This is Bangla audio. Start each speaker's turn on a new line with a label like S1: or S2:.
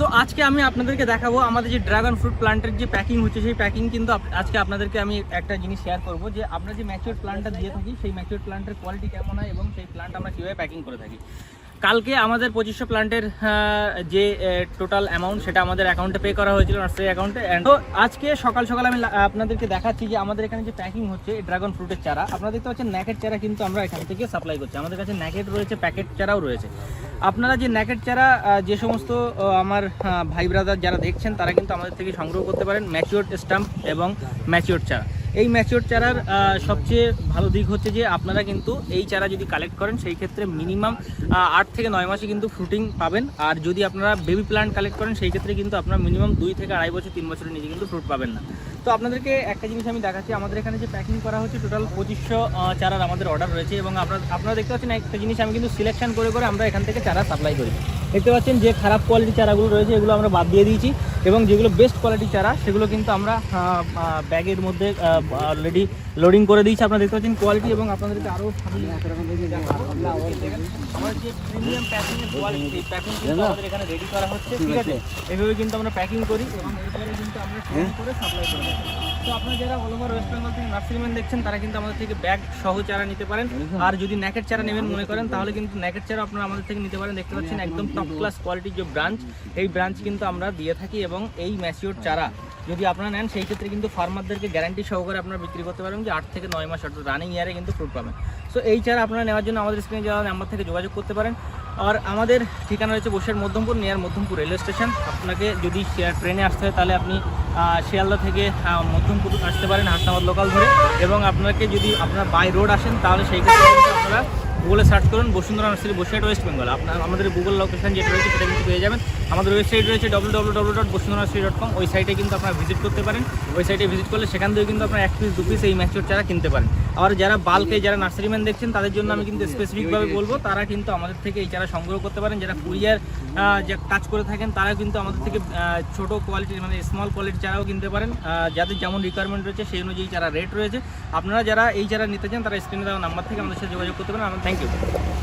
S1: তো আজকে আমি আপনাদেরকে দেখাবো আমাদের যে ড্রাগন ফ্রুট প্লান্টের যে প্যাকিং হচ্ছে, সেই প্যাকিং কিন্তু আজকে আপনাদেরকে আমি একটা জিনিস শেয়ার করব যে আমরা যে ম্যাচিওর প্লান্টটা দিয়ে থাকি, সেই ম্যাচিওর প্লান্টের কোয়ালিটি কেমন হয় এবং সেই প্লান্ট আমরা কীভাবে প্যাকিং করে থাকি। কালকে আমাদের পঁচিশশো প্লান্টের যে টোটাল অ্যামাউন্ট সেটা আমাদের অ্যাকাউন্টে পে করা হয়েছিল নার্সারি অ্যাকাউন্টে তো আজকে সকাল সকাল আমি আপনাদেরকে দেখাচ্ছি যে আমাদের এখানে যে প্যাকিং হচ্ছে ড্রাগন ফ্রুটের চারা, আপনারা দেখতে পাচ্ছেন ন্যাকেট চারা কিন্তু আমরা এখান থেকে সাপ্লাই করছি। আমাদের কাছে ন্যাকেট রয়েছে প্যাকেট চারাও রয়েছে। আপনারা যে ন্যাকেট চারা যে সমস্ত আমার ভাই ব্রাদার যারা দেখছেন, তারা কিন্তু আমাদের থেকে সংগ্রহ করতে পারেন ম্যাচিওর স্টাম্প এবং ম্যাচিওর চারা। এই ম্যাচিওর চারার সবচেয়ে ভালো দিক হচ্ছে যে আপনারা কিন্তু এই চারা যদি কালেক্ট করেন, সেই ক্ষেত্রে মিনিমাম আট থেকে নয় মাসে কিন্তু ফ্রুটিং পাবেন। আর যদি আপনারা বেবি প্লান্ট কালেক্ট করেন, সেই ক্ষেত্রে কিন্তু আপনারা মিনিমাম দুই থেকে আড়াই বছর, তিন বছরের নিচে কিন্তু ফ্রুট পাবেন না। তো আপনাদেরকে একটা জিনিস আমি দেখাচ্ছি, আমাদের এখানে যে প্যাকিং করা হচ্ছে টোটাল পঁচিশশো চারার আমাদের অর্ডার রয়েছে এবং আপনারা আপনারা দেখতে পাচ্ছেন একটা জিনিস আমি কিন্তু সিলেকশন করে করে আমরা এখান থেকে চারা সাপ্লাই করি। দেখতে পাচ্ছেন যে খারাপ কোয়ালিটির চারাগুলো রয়েছে, এগুলো আমরা বাদ দিয়ে দিয়েছি। এবং যেগুলো বেস্ট কোয়ালিটির চারা সেগুলো কিন্তু আমরা ব্যাগের মধ্যে অলরেডি লোডিং করে দিয়েছি। আপনারা দেখতে পাচ্ছেন কোয়ালিটি এবং আপনাদেরকে আরও আমার যে প্রিমিয়াম প্যাকিংয়ের কোয়ালিটি প্যাকিং কিন্তু আমাদের এখানে রেডি করা হচ্ছে ঠিক আছে? এভাবে কিন্তু আমরা প্যাকিং করি এবং এরপরে কিন্তু আমরা করে সাপ্লাই করে তো আপনারা যারা অল ওভার ওয়েস্ট বেঙ্গল থেকে নার্সারিম্যান দেখছেন তারা কিন্তু আমাদের থেকে ব্যাগ সহ চারা নিতে পারেন। আর যদি ন্যাকেট চারা নেবেন মনে করেন তাহলে কিন্তু ন্যাকেট চারা আপনারা আমাদের থেকে নিতে পারেন। দেখতে পাচ্ছেন একদম টপ ক্লাস কোয়ালিটির যে ব্রাঞ্চ এই ব্রাঞ্চ কিন্তু আমরা দিয়ে থাকি এবং এই ম্যাচিওর চারা যদি আপনারা নেন, সেই ক্ষেত্রে কিন্তু ফার্মারদেরকে গ্যারান্টি সহকারে আপনারা বিক্রি করতে পারবেন যে আট থেকে নয় মাস অর্থাৎ রানিং ইয়ারে কিন্তু ফ্রুট পাবেন। সো এই চারা আপনারা নেওয়ার জন্য আমাদের স্ক্রিনে যাওয়া নাম্বার থেকে যোগাযোগ করতে পারেন। আর আমাদের ঠিকানা রয়েছে বসের Madhyampur near Madhyampur railway station আপনাকে যদি ট্রেনে আসতে হয়, তাহলে আপনি শিয়ালদা থেকে মধ্যমপুর আসতে পারেন হাসনাবাদ লোকাল ধরে। এবং আপনাকে যদি আপনারা বাই রোড আসেন, তাহলে সেই ক্ষেত্রে আপনারা গুগলে সার্চ করুন, Basundhara nursery Basirhat West Bengal আপনার, আমাদের গুগল লোকেশন যেটা রয়েছে, সেটা কিন্তু পেয়ে যাবেন। আমাদের ওয়েবসাইট রয়েছে W W W dot Basundhara nursery dot com ওই সাইটে কিন্তু আপনারা ভিজিট করতে পারেন। ওই সাইটে ভিজিট করলে সেখান থেকে কিন্তু আপনারা এক পিস দু পিস এই ম্যাচিওর চারা কিনতে পারেন। আর যারা বাল্কে যারা নার্সারিম্যান দেখছেন, তাদের জন্য আমি কিন্তু স্পেসিফিকভাবে বলব, তারা কিন্তু আমাদের থেকে এই চারা সংগ্রহ করতে পারেন। যারা কুরিয়ার যে কাজ করে থাকেন তারা কিন্তু আমাদের থেকে ছোট কোয়ালিটির মানে স্মল কোয়ালিটির চারাও কিনতে পারেন। যাদের যেমন রিকোয়ারমেন্ট রয়েছে, সেই অনুযায়ী চারা রেট রয়েছে। আপনারা যারা এই চারা নিতে চান, তারা স্ক্রিনে দেওয়া নাম্বার থেকে আমাদের সাথে যোগাযোগ করতে পারেন। আমার 땡큐